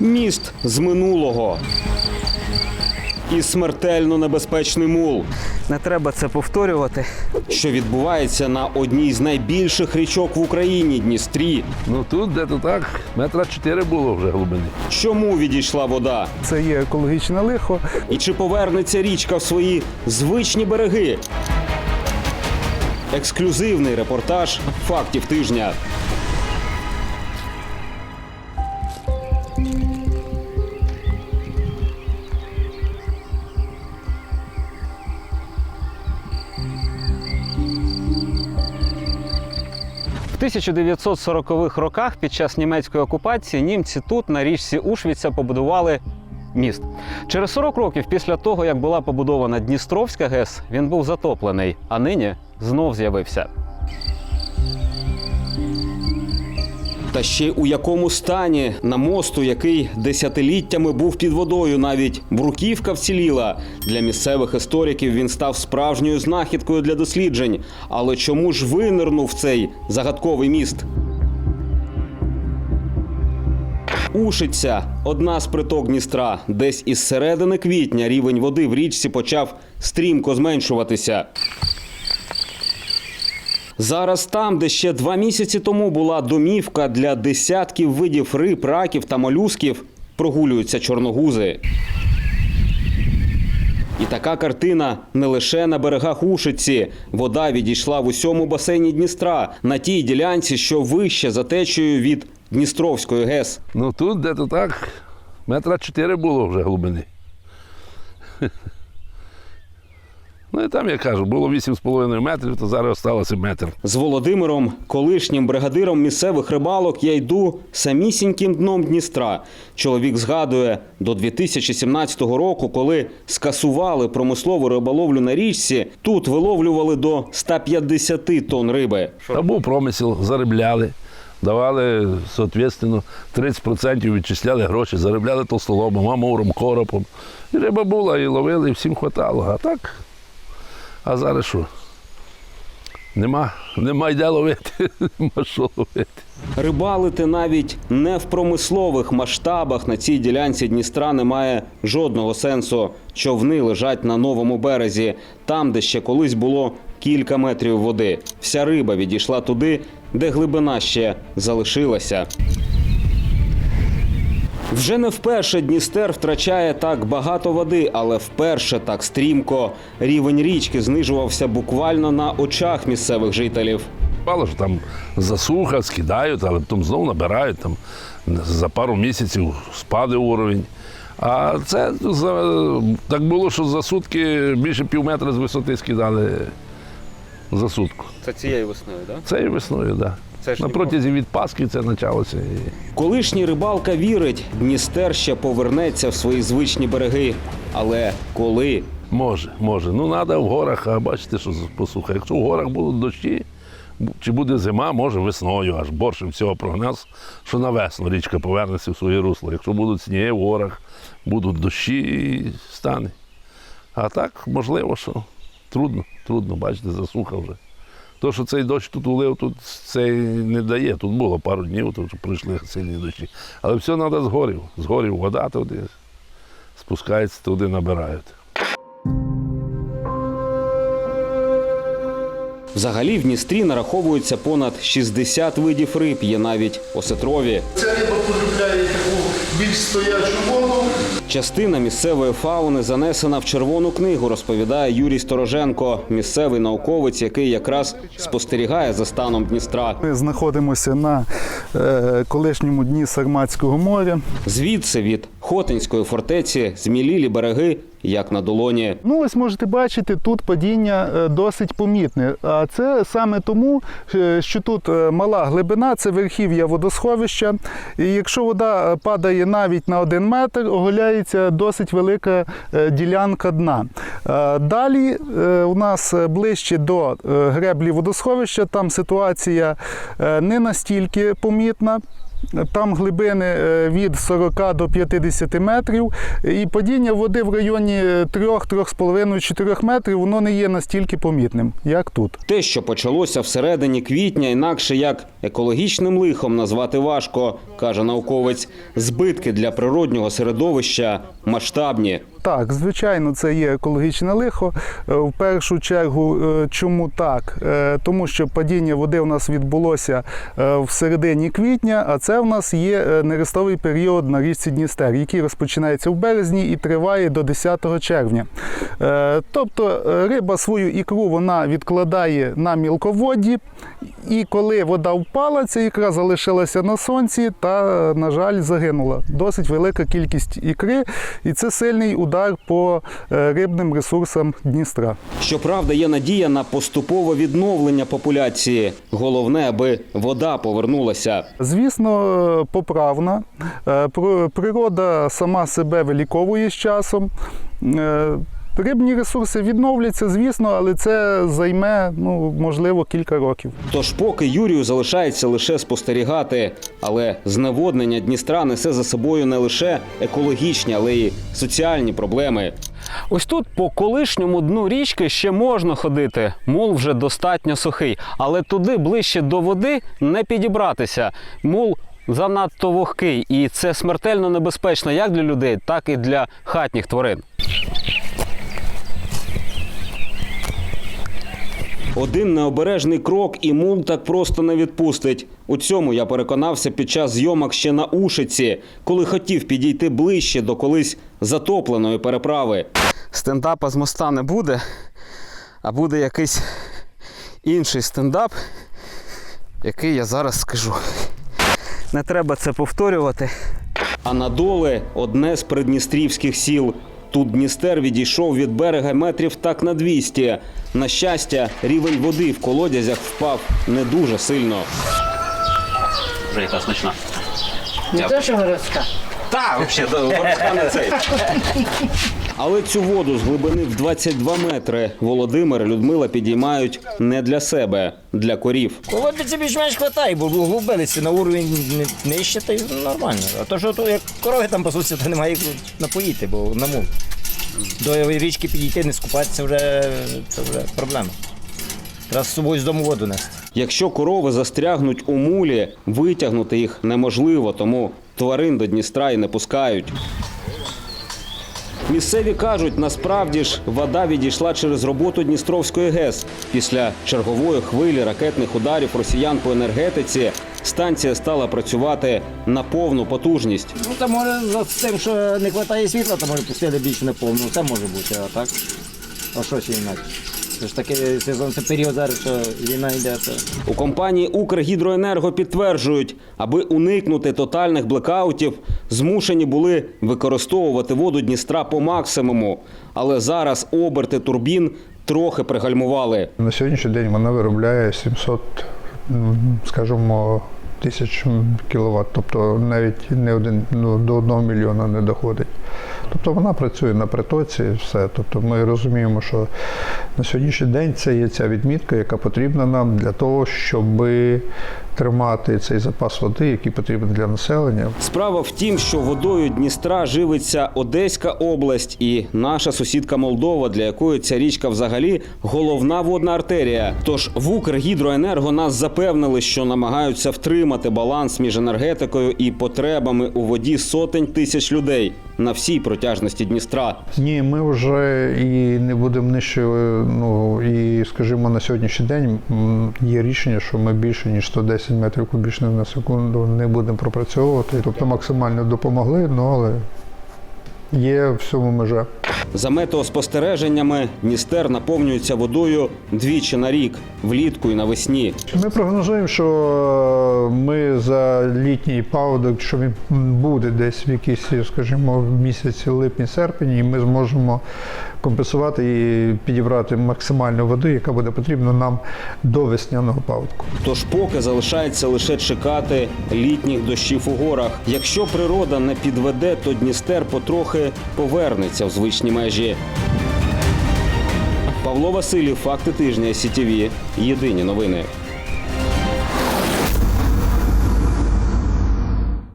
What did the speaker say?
Міст з минулого. І смертельно небезпечний мул, Не треба це повторювати. що відбувається на одній з найбільших річок в Україні Дністрі. Ну тут де-то так, метра чотири було вже глибини. Чому відійшла вода? Це є екологічне лихо. І чи повернеться річка в свої звичні береги? Ексклюзивний репортаж фактів тижня. В 1940-х роках під час німецької окупації німці тут на річці Ушвіця побудували міст. Через 40 років після того, як була побудована Дністровська ГЕС, він був затоплений, а нині знов з'явився. Та ще у якому стані на мосту, який десятиліттями був під водою, навіть бруківка вціліла. Для місцевих істориків він став справжньою знахідкою для досліджень. Але чому ж винирнув цей загадковий міст? Ушиця одна з приток Дністра. Десь із середини квітня рівень води в річці почав стрімко зменшуватися. Зараз там, де ще два місяці тому була домівка для десятків видів риб, раків та молюсків, прогулюються чорногузи. І така картина не лише на берегах Ушиці. Вода відійшла в усьому басейні Дністра на тій ділянці, що вище за течією від Дністровської ГЕС. Ну тут де-то так, метра чотири було вже глибини. Ну і там, я кажу, було 8,5 метрів, то зараз залишилося метр. З Володимиром, колишнім бригадиром місцевих рибалок, я йду самісіньким дном Дністра. Чоловік згадує, до 2017 року, коли скасували промислову риболовлю на річці, тут виловлювали до 150 тонн риби. Та був промисел, заробляли. Давали, соответственно, 30% відчисляли гроші, заробляли толстолобом, амуром, коропом. І риба була, і ловили, і всім хватало. А так, а зараз що? Нема, нема йде ловити, нема що ловити. Рибалити навіть не в промислових масштабах на цій ділянці Дністра немає жодного сенсу. Човни лежать на новому березі, там, де ще колись було кілька метрів води. Вся риба відійшла туди, де глибина ще залишилася. Вже не вперше Дністер втрачає так багато води, але вперше так стрімко. Рівень річки знижувався буквально на очах місцевих жителів. Мало що там засуха, скидають, але потім знову набирають. Там, за пару місяців спаде уровень. А це так було, що за сутки більше пів метра з висоти скидали за сутку. Це цією весною, так? Це і весною, так. Да. Це ж На протязі від Пасхи це почалося. Колишній рибалка вірить, Дністер ще повернеться в свої звичні береги. Але коли? Може, може. Ну, треба в горах, а бачите, що посуха. Якщо в горах будуть дощі, чи буде зима, може весною, аж борше всього прогноз, що на весну річка повернеться в своє русло. Якщо будуть сніги в горах, будуть дощі і стане. А так, можливо, що трудно, трудно, бачите, засуха вже. То, що цей дощ тут улив, тут це не дає. Тут було пару днів, тут прийшли сильні дощі. Але все треба з горів. З горів вода туди спускається, туди набирають. Взагалі в Дністрі нараховується понад 60 видів риб, є навіть осетрові. Ця риба полюбляє таку більш стоячу воду. Частина місцевої фауни занесена в червону книгу, розповідає Юрій Стороженко, місцевий науковець, який якраз спостерігає за станом Дністра. Ми знаходимося на е, колишньому дні Сарматського моря. Звідси від Хотинської фортеці змілілі береги, як на долоні. Ну, ось можете бачити, тут падіння е, досить помітне. А це саме тому, е, що тут е, мала глибина, це верхів'я водосховища. І якщо вода падає навіть на один метр, оголяється досить велика ділянка дна. Далі у нас ближче до греблі водосховища, там ситуація не настільки помітна. Там глибини е, від 40 до 50 метрів, і падіння води в районі районі 3-3,5-4 метрів воно не є настільки помітним, як тут. Те, що почалося всередині квітня, інакше як екологічним лихом назвати важко, каже науковець. Збитки для природнього середовища масштабні. Так, звичайно, це є екологічне лихо. Е, В першу чергу, е, чому так? Е, Тому що падіння води у нас відбулося в середині квітня, а це в нас є нерестовий період на річці Дністер, який розпочинається в березні і триває до 10 червня. Тобто риба свою ікру вона відкладає на мілководді, і коли вода впала, ця ікра залишилася на сонці та, на жаль, загинула. Досить велика кількість ікри, і це сильний удар по е, рибним ресурсам Дністра. Щоправда, є надія на поступове відновлення популяції. Головне, аби вода повернулася. Звісно, е, поправна. Е, Природа сама себе виліковує з часом. Рибні ресурси відновляться, звісно, але це займе ну, можливо кілька років. Тож поки Юрію залишається лише спостерігати, але зневоднення Дністра несе за собою не лише екологічні, але й соціальні проблеми. Ось тут по колишньому дну річки ще можна ходити. Мул вже достатньо сухий, але туди ближче до води не підібратися. Мул занадто вогкий, і це смертельно небезпечно як для людей, так і для хатніх тварин. Один необережний крок і мул так просто не відпустить. У цьому я переконався під час зйомок ще на Ушиці, коли хотів підійти ближче до колись затопленої переправи. Стендапа з моста не буде, а буде якийсь інший стендап, який я зараз скажу. Не треба це повторювати. А на доле одне з придністрівських сіл. Тут Дністер відійшов від берега метрів так на 200. На щастя, рівень води в колодязях впав не дуже сильно. Вже яка смачна. Не те, що городська. Так, взагалі, не цей. Але цю воду з глибини в 22 метри Володимир і Людмила підіймають не для себе, для корів. Колодці більш-менш хватає, бо глубилися на уровень ни- нижче, та й нормально. А то, що то, як корови там пасуться, то немає їх напоїти, бо на мул. До річки підійти, не скупатися вже це вже проблема. Треба з собою з дому воду нести. Якщо корови застрягнуть у мулі, витягнути їх неможливо, тому тварин до Дністра і не пускають. Місцеві кажуть, насправді ж вода відійшла через роботу Дністровської ГЕС. Після чергової хвилі ракетних ударів росіян по енергетиці станція стала працювати на повну потужність. Ну, то може з тим, що не вистачає світла, то може пустили більше наповну. Це може бути, а так? А що ще інакше? Це ж такий сезон, це період зараз, що війна йде, то У компанії Укргідроенерго підтверджують, аби уникнути тотальних блекаутів, змушені були використовувати воду Дністра по максимуму. Але зараз оберти турбін трохи пригальмували. На сьогоднішній день вона виробляє 700, скажімо, тисяч кіловат, тобто навіть не один, ну, до 1 мільйона не доходить. Тобто вона працює на притоці, все. Тобто ми розуміємо, що на сьогоднішній день це є ця відмітка, яка потрібна нам для того, щоб тримати цей запас води, який потрібен для населення. Справа в тім, що водою Дністра живиться Одеська область і наша сусідка Молдова, для якої ця річка взагалі головна водна артерія. Тож в Укргідроенерго нас запевнили, що намагаються втримати баланс між енергетикою і потребами у воді сотень тисяч людей на всій протяжності Дністра. Ні, ми вже і не будемо нижче. Ну і скажімо, на сьогоднішній день є рішення, що ми більше ніж 110 метрів кубічних на секунду не будемо пропрацьовувати. Тобто максимально допомогли, ну але є всьому межа. За метеоспостереженнями Дністер наповнюється водою двічі на рік влітку і навесні. Ми прогнозуємо, що ми за літній паводок, що він буде десь в якісь, скажімо, в місяці липні-серпні, і ми зможемо компенсувати і підібрати максимальну воду, яка буде потрібна нам до весняного паводку. Тож поки залишається лише чекати літніх дощів у горах. Якщо природа не підведе, то Дністер потрохи повернеться в звичні межі. Павло Василів, факти тижня СІТВ. Єдині новини.